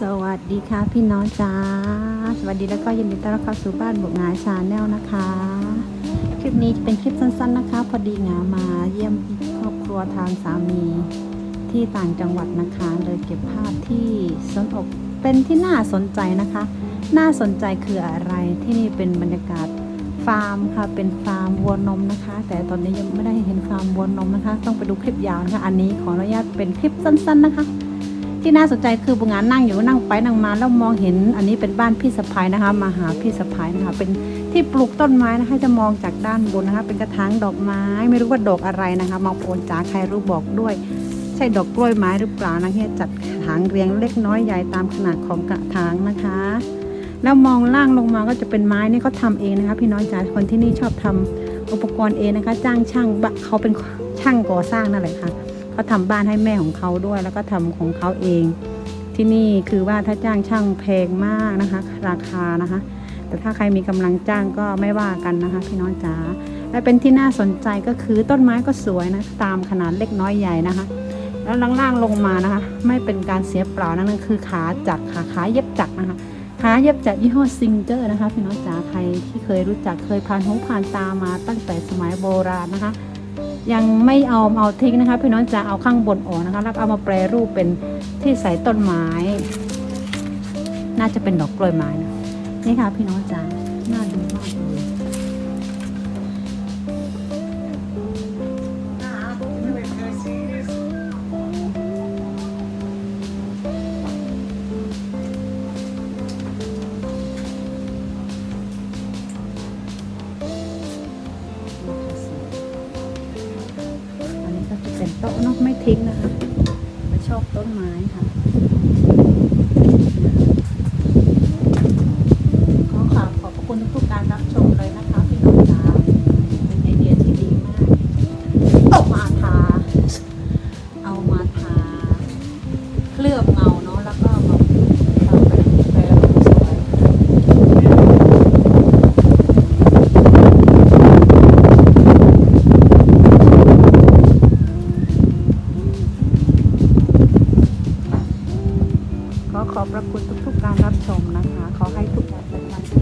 สวัสดีค่ะพี่น้องจ้า สวัสดีแล้วก็ยินดีต้อนรับเข้าสู่บ้านบุกงาชาแนลนะคะ คลิปนี้จะเป็นคลิปสั้นๆนะคะ พอดีงามาเยี่ยมครอบครัวทางสามีที่ต่างจังหวัดนะคะ เลยเก็บภาพที่สนอกเป็นที่น่าสนใจนะคะ น่าสนใจคืออะไรที่นี่เป็นบรรยากาศฟาร์มค่ะ เป็นฟาร์มวัวนมนะคะ แต่ตอนนี้ยังไม่ได้เห็นฟาร์มวัวนมนะคะ ต้องไปดูคลิปยาวนะคะ อันนี้ขออนุญาตเป็นคลิปสั้น ๆนะคะ ที่น่าสนใจคือบุงานนั่งอยู่นั่งไปนั่งมาแล้วมองเห็น อันนี้เป็นบ้านพี่สะพายนะคะ มาหาพี่สะพายนะคะ เป็นที่ปลูกต้นไม้นะคะจะมองจากด้านบนนะคะ เป็นกระถางดอกไม้ ไม่รู้ว่าดอกอะไรนะคะมาโปนจ๋าใครรู้บอกด้วย ใช่ดอกกล้วยไม้หรือเปล่านะแค่จัดถางเรียงเล็กน้อยใหญ่ตามขนาดของกระถางนะคะ แล้วมองล่างลงมาก็จะเป็นไม้นี่เขาทำเองนะคะ พี่น้องจ๋าคนที่นี่ชอบทำอุปกรณ์เองนะคะ จ้างช่างเขาเป็นช่างก่อสร้างนั่นแหละค่ะ เขาทำบ้านให้แม่ของเขาด้วย แล้วก็ทำของเขาเอง ที่นี่คือว่าถ้าจ้างช่างแพงมากนะคะ ราคานะคะ แต่ถ้าใครมีกำลังจ้างก็ไม่ว่ากันนะคะ พี่น้องจ๋าและเป็นที่น่าสนใจก็คือต้นไม้ก็สวยนะตามขนาดเล็กน้อยใหญ่นะคะ แล้วล่างๆลงมานะคะ ไม่เป็นการเสียเปล่านั่นคือขาจักรค่ะขาเย็บจักนะคะขาเย็บจากยี่ห้อซิงเจอร์นะคะพี่น้องจ๋าใครที่เคยรู้จักเคยผ่านหูผ่านตามาตั้งแต่สมัยโบราณนะคะ ยังไม่เอาเอาทิ้งนะคะพี่น้องจ๋าเอาข้างบนออกนะคะแล้วเอามาแปรรูปเป็นที่ใส่ต้นไม้ น่าจะเป็นดอกกล้วยไม้นะนี่ค่ะพี่น้องจ๋าน่าดูมาก เป็นโต๊ะเนอะไม่ทิ้งนะคะไม่ชอบต้นไม้ค่ะ ทุกๆการรับชมนะคะ ขอให้ทุกท่างเป็นวันที่